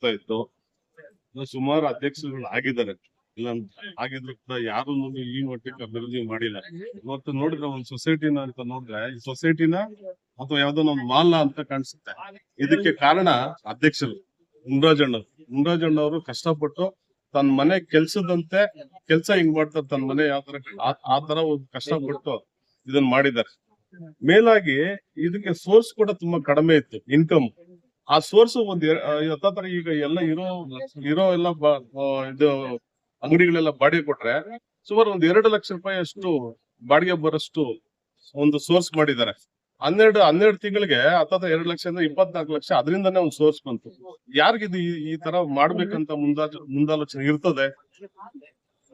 ಆಗ್ತಾ ಇತ್ತು. ಸುಮಾರು ಅಧ್ಯಕ್ಷರುಗಳು ಆಗಿದ್ದಾರೆ. ಇಲ್ಲ ಆಗಿದ್ರು ಕೂಡ ಯಾರು ಈ ಮಟ್ಟಕ್ಕೆ ಅಭಿವೃದ್ಧಿ ಮಾಡಿಲ್ಲ. ಇವತ್ತು ನೋಡಿದ್ರೆ ಒಂದು ಸೊಸೈಟಿನ ಅಂತ ನೋಡಿದ್ರೆ, ಈ ಸೊಸೈಟಿನ ಅಥವಾ ಯಾವ್ದೋ ಒಂದು ಮಾಲ್ನ ಅಂತ ಕಾಣಿಸುತ್ತೆ. ಇದಕ್ಕೆ ಕಾರಣ ಅಧ್ಯಕ್ಷರು ಮುನ್ರಾಜಣ್ಣ ಮುನ್ರಾಜಣ್ಣ ಅವರು ಕಷ್ಟಪಟ್ಟು ತನ್ನ ಮನೆ ಕೆಲ್ಸದಂತೆ ಕೆಲ್ಸ ಹಿಂಗ್ ಮಾಡ್ತಾರೆ. ತನ್ನ ಮನೆ ಯಾವ ತರ ಆತರ ಒಂದು ಕಷ್ಟಪಟ್ಟು ಇದನ್ನ ಮಾಡಿದ್ದಾರೆ. ಮೇಲಾಗಿ ಇದಕ್ಕೆ ಸೋರ್ಸ್ ಕೂಡ ತುಂಬಾ ಕಡಿಮೆ ಇತ್ತು ಇನ್ಕಮ್ ಆ ಸೋರ್ಸ್ ಒಂದ್ ಆ, ಈಗ ಎಲ್ಲ ಇರೋ ಇರೋ ಎಲ್ಲ ಇದು ಅಂಗಡಿಗಳೆಲ್ಲ ಬಾಡಿಗೆ ಕೊಟ್ರೆ ಸುಮಾರು ಒಂದ್ ಎರಡು ಲಕ್ಷ ರೂಪಾಯಿ ಅಷ್ಟು ಬಾಡಿಗೆ ಬರೋಷ್ಟು ಒಂದು ಸೋರ್ಸ್ ಮಾಡಿದ್ದಾರೆ. ಹನ್ನೆರಡು ಹನ್ನೆರಡು ತಿಂಗಳಿಗೆ ಹತ್ತ ಎರಡು ಲಕ್ಷದಿಂದ ಇಪ್ಪತ್ನಾಲ್ಕು ಲಕ್ಷ ಅದರಿಂದಾನೇ ಒಂದು ಸೋರ್ಸ್ ಬಂತು. ಯಾರಿಗಿದು ಈ ತರ ಮಾಡ್ಬೇಕಂತ ಮುಂದಾಜ ಮುಂದಾಲೋಚನೆ ಇರ್ತದೆ?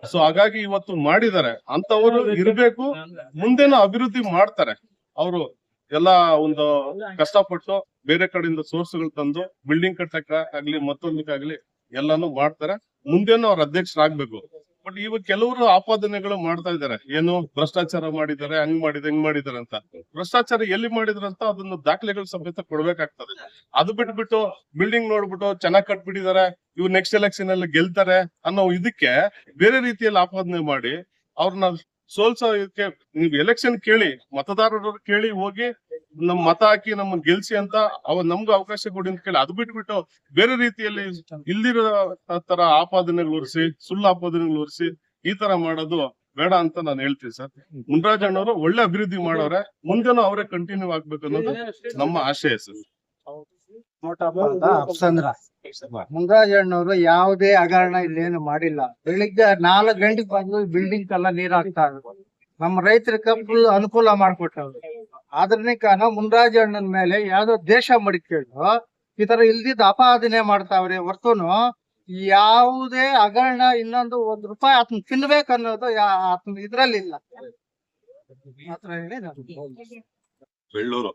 ಸೊ ಹಾಗಾಗಿ ಇವತ್ತು ಮಾಡಿದ್ದಾರೆ. ಅಂತವರು ಇರ್ಬೇಕು ಮುಂದೆನ ಅಭಿವೃದ್ಧಿ ಮಾಡ್ತಾರೆ. ಅವರು ಎಲ್ಲ ಒಂದು ಕಷ್ಟಪಟ್ಟು ಬೇರೆ ಕಡೆಯಿಂದ ಸೋರ್ಸ್ಗಳು ತಂದು ಬಿಲ್ಡಿಂಗ್ ಕಟ್ಟಕ್ಕ ಆಗ್ಲಿ ಮತ್ತೊಂದಕ್ಕಾಗ್ಲಿ ಎಲ್ಲಾನು ಮಾಡ್ತಾರೆ. ಮುಂದೇನು ಅವ್ರ ಅಧ್ಯಕ್ಷರಾಗ್ಬೇಕು. ಬಟ್ ಇವಾಗ ಕೆಲವರು ಆಪಾದನೆಗಳು ಮಾಡ್ತಾ ಇದ್ದಾರೆ. ಏನು ಭ್ರಷ್ಟಾಚಾರ ಮಾಡಿದ್ದಾರೆ, ಹಂಗ್ ಮಾಡಿದ್ರೆ ಹಿಂಗ್ ಮಾಡಿದಾರೆ ಅಂತ. ಭ್ರಷ್ಟಾಚಾರ ಎಲ್ಲಿ ಮಾಡಿದ್ರಂತ ಅದನ್ನ ದಾಖಲೆಗಳು ಸಮೇತ ಕೊಡ್ಬೇಕಾಗ್ತದೆ. ಅದು ಬಿಟ್ಬಿಟ್ಟು ಬಿಲ್ಡಿಂಗ್ ನೋಡ್ಬಿಟ್ಟು ಚೆನ್ನಾಗ್ ಕಟ್ಬಿಟ್ಟಿದ್ದಾರೆ ಇವ್ ನೆಕ್ಸ್ಟ್ ಎಲೆಕ್ಷನ್ ಅಲ್ಲಿ ಗೆಲ್ತಾರೆ ಅನ್ನೋ ಇದಕ್ಕೆ ಬೇರೆ ರೀತಿಯಲ್ಲಿ ಆಪಾದನೆ ಮಾಡಿ ಅವ್ರನ್ನ ಸೋಲ್ಸೋಕೆ ನೀವು ಎಲೆಕ್ಷನ್ ಕೇಳಿ ಮತದಾರರು ಕೇಳಿ ಹೋಗಿ ನಮ್ ಮತ ಹಾಕಿ ನಮ್ಮನ್ ಗೆಲ್ಸಿ ಅಂತ ಅವ ನಮ್ಗೂ ಅವಕಾಶ ಕೊಡಿ ಅಂತ ಕೇಳಿ, ಅದು ಬಿಟ್ಬಿಟ್ಟು ಬೇರೆ ರೀತಿಯಲ್ಲಿ ಇಲ್ದಿರೋ ತರ ಆಪಾದನೆಗಳು ಒರೆಸಿ, ಸುಳ್ಳು ಆಪಾದನೆಗಳು ಒರೆಸಿ ಈ ತರ ಮಾಡೋದು ಬೇಡ ಅಂತ ನಾನು ಹೇಳ್ತೀನಿ ಸರ್. ಮುನ್ರಾಜಣ್ಣವರು ಒಳ್ಳೆ ಅಭಿವೃದ್ಧಿ ಮಾಡೋರೆ, ಮುಂದೆನೂ ಅವರೇ ಕಂಟಿನ್ಯೂ ಆಗ್ಬೇಕು ಅನ್ನೋದು ನಮ್ಮ ಆಶಯ ಸರ್. ಅಪ್ಸಂದ್ರ ಮುಂಗಾಜಣ್ಣವರು ಯಾವುದೇ ಹಗರಣ ಇಲ್ಲೇನು ಮಾಡಿಲ್ಲ. ಬೆಳಿಗ್ಗೆ ನಾಲ್ಕು ಗಂಟೆಗೆ ಬಂದು ಬಿಲ್ಡಿಂಗ್ ಎಲ್ಲ ನೀರ್ ಹಾಕ್ತಾ ನಮ್ಮ ರೈತರ ಫುಲ್ ಅನುಕೂಲ ಮಾಡ್ಕೊಟ್ಟವ್ರು. ಆದ್ರನೇ ಕಾರಣ ಅಣ್ಣನ ಮೇಲೆ ಯಾವ್ದೋ ದೇಶ ಮಡಿಕೊಂಡು ಈ ತರ ಇಲ್ದಿದ್ದ ಅಪಾದನೆ ಮಾಡ್ತಾವ್ರೆ ಹೊರ್ತುನು ಯಾವುದೇ ಹಗರಣ ಇನ್ನೊಂದು ಒಂದ್ ರೂಪಾಯಿ ಆತನ ತಿನ್ಬೇಕು ಅನ್ನೋದು ಇದ್ರಲ್ಲಿ ಆತನ ಇದ್ರಲ್ಲಿ ಇಲ್ಲ ಬೆಳ್ಳೂರು.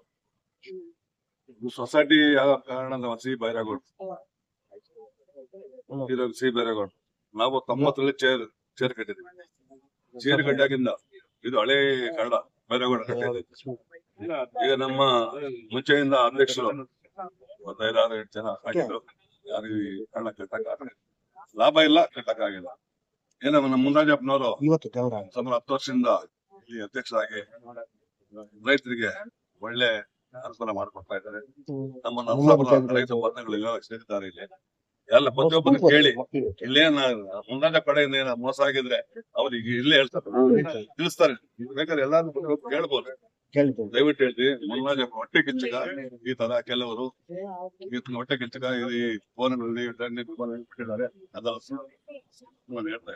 ಸೊಸೈಟಿ ಯಾವ ಕಾರಣ ಸಿ ಬೈರಾಗೋಡ್ ಸಿ ಬೈರಾಗೋಡ್ ನಾವು ತೊಂಬತ್ತರಲ್ಲಿ ಚೇರ್ ಚೇರ್ ಕಟ್ಟಿದ್ವಿ ಚೇರ್ ಕಟ್ಟಾಗಿಂದ ಇದು ಹಳೆ ಕನ್ನಡ. ಬೈರಾಗೋಡ್ ಕಟ್ಟಿದ್ವಿ ಈಗ ನಮ್ಮ ಮುಂಚೆಯಿಂದ ಅಧ್ಯಕ್ಷರು ಒಂದೈದಾರು ಎರಡು ಎಂಟು ಜನ ಹಾಕಿದ್ರು. ಯಾರಿಗೂ ಈ ಕಟ್ಟಕ್ ಲಾಭ ಇಲ್ಲ ಕಟ್ಟಕ್ ಆಗಿಲ್ಲ. ಏನಮ್ಮ ನಮ್ಮ ಮುಂದಾಜಪ್ಪನವರು ಸುಮಾರು ಹತ್ತು ವರ್ಷದಿಂದ ಇಲ್ಲಿ ಅಧ್ಯಕ್ಷರಾಗಿ ರೈತರಿಗೆ ಒಳ್ಳೆ ಅನುಕೂಲ ಮಾಡ್ಕೊಡ್ತಾ ಇದ್ದಾರೆ. ನಮ್ಮ ನರಸಾಪುರ ರೈತ ಬಂಧುಗಳೆಲ್ಲ ಸೇರಿದ್ದಾರೆ ಇಲ್ಲಿ. ಎಲ್ಲ ಪ್ರತಿಯೊಬ್ಬರು ಕೇಳಿ ಇಲ್ಲೇನ ಮುಂದಾಜ ಕಡೆಯಿಂದ ಏನ ಮೋಸ ಆಗಿದ್ರೆ ಅವ್ರಿಗೆ ಇಲ್ಲೇ ಹೇಳ್ತಾರೆ. ತಿಳಿಸ್ತಾರೆ. ಬೇಕಾದ್ರೆ ಎಲ್ಲಾರು ಕೇಳ್ಬೋದು. ದಯವಿಟ್ಟು ಹೇಳ್ತೀವಿ ಮೊನ್ನೆ ಹೊಟ್ಟೆ ಕಿಚ್ಚಕ ಈ ತರ ಕೆಲವರು ಈತನ ಹೊಟ್ಟೆ ಕಿಚ್ಚಕ ಈ ಫೋನ್ಗಳಲ್ಲಿ ಫೋನ್ ಬಿಟ್ಟಿದ್ದಾರೆ. ನಾನು ಹೇಳ್ತಾ.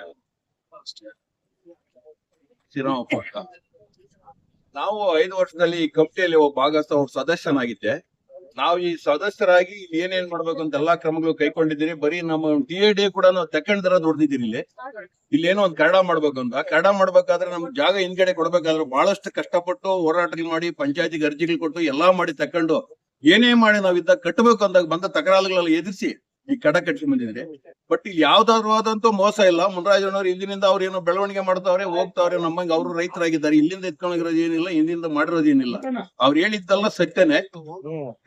ಅಷ್ಟೇ. ಶ್ರೀರಾಮಪ್ಪ ನಾವು ಐದು ವರ್ಷದಲ್ಲಿ ಈ ಕಮಿಟಿಯಲ್ಲಿ ಒಬ್ಬ ಭಾಗಸ್ಥ ಒಬ್ಬ ಸದಸ್ಯನಾಗಿದ್ದೆ ನಾವು ಈ ಸದಸ್ಯರಾಗಿ ಇಲ್ಲಿ ಏನೇನ್ ಮಾಡ್ಬೇಕು ಅಂತ ಎಲ್ಲಾ ಕ್ರಮಗಳು ಕೈಕೊಂಡಿದ್ದೀರಿ. ಬರೀ ನಮ್ಮ ಟಿ ಎ ಡಿ ಕೂಡ ನಾವು ದುಡ್ದಿದ್ದೀರಿ ಇಲ್ಲಿ ಇಲ್ಲಿ. ಏನೋ ಒಂದು ಕರಡ ಮಾಡ್ಬೇಕು ಅಂತ. ಕರಡ ಮಾಡ್ಬೇಕಾದ್ರೆ ನಮ್ಗೆ ಜಾಗ ಹಿಂದ್ಗಡೆ ಕೊಡ್ಬೇಕಾದ್ರೆ ಬಹಳಷ್ಟು ಕಷ್ಟಪಟ್ಟು ಹೋರಾಟಗಳು ಮಾಡಿ ಪಂಚಾಯತಿಗೆ ಅರ್ಜಿಗಳು ಕೊಟ್ಟು ಎಲ್ಲಾ ಮಾಡಿ ತಕೊಂಡು ಏನೇ ಮಾಡಿ ನಾವ್ ಇದ್ದಾಗ ಕಟ್ಟಬೇಕು ಅಂದಾಗ ಬಂದ ತಕರಾರುಗಳೆಲ್ಲ ಎದುರಿಸಿ ಈ ಕಡ ಕಟ್ಟಿ ಬಂದಿದ್ರೆ ಬಟ್ ಇಲ್ಲಿ ಯಾವ್ದಾದ್ರು ಆದಂತೂ ಮೋಸ ಇಲ್ಲ. ಮುನರಾಜನವ್ರು ಹಿಂದಿನಿಂದ ಅವ್ರು ಏನೋ ಬೆಳವಣಿಗೆ ಮಾಡ್ತಾವ್ರೆ ಹೋಗ್ತಾವ್ರೆ ನಮ್ಮಂಗೆ ಅವರು ರೈತರಾಗಿದ್ದಾರೆ. ಇಲ್ಲಿಂದ ಎತ್ಕೊಂಡಿರೋದು ಏನಿಲ್ಲ ಹಿಂದಿಂದ ಮಾಡಿರೋದು ಏನಿಲ್ಲ. ಅವ್ರು ಹೇಳಿದ್ದೆಲ್ಲ ಸತ್ಯನೇ.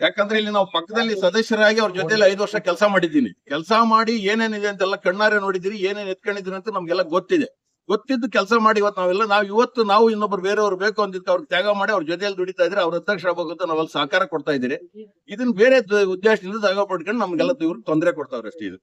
ಯಾಕಂದ್ರೆ ಇಲ್ಲಿ ನಾವು ಪಕ್ಕದಲ್ಲಿ ಸದಸ್ಯರಾಗಿ ಅವ್ರ ಜೊತೆಲಿ ಐದು ವರ್ಷ ಕೆಲಸ ಮಾಡಿದ್ದೀನಿ. ಕೆಲಸ ಮಾಡಿ ಏನೇನಿದೆ ಅಂತೆಲ್ಲ ಕಣ್ಣಾರೆ ನೋಡಿದಿರಿ ಏನೇನ್ ಎತ್ಕೊಂಡಿದ್ದೀನಿ ಅಂತ ನಮ್ಗೆಲ್ಲ ಗೊತ್ತಿದೆ. ಗೊತ್ತಿದ್ದು ಕೆಲಸ ಮಾಡಿ ಇವತ್ತು ನಾವೆಲ್ಲ. ನಾವು ಇವತ್ತು ನಾವು ಇನ್ನೊಬ್ರು ಬೇರೆಯವ್ರು ಬೇಕು ಅಂದಿದ್ದು ಅವ್ರಿಗೆ ತ್ಯಾಗ ಮಾಡಿ ಅವ್ರ ಜೊತೆಯಲ್ಲಿ ದುಡಿತಾ ಇದ್ರೆ ಅವ್ರ ಆಗ್ಬೇಕು ಅಂತ ನಾವಲ್ಲಿ ಸಹಕಾರ ಕೊಡ್ತಾ ಇದ್ದೀರಿ. ಇದನ್ನ ಬೇರೆ ಉದ್ದೇಶದಿಂದ ತ್ಯಾಗ ಪಡ್ಕೊಂಡು ನಮ್ಗೆಲ್ಲ ಇವ್ರು ತೊಂದರೆ ಕೊಡ್ತಾವ್ರೆ ಅಷ್ಟೇ ಇದು.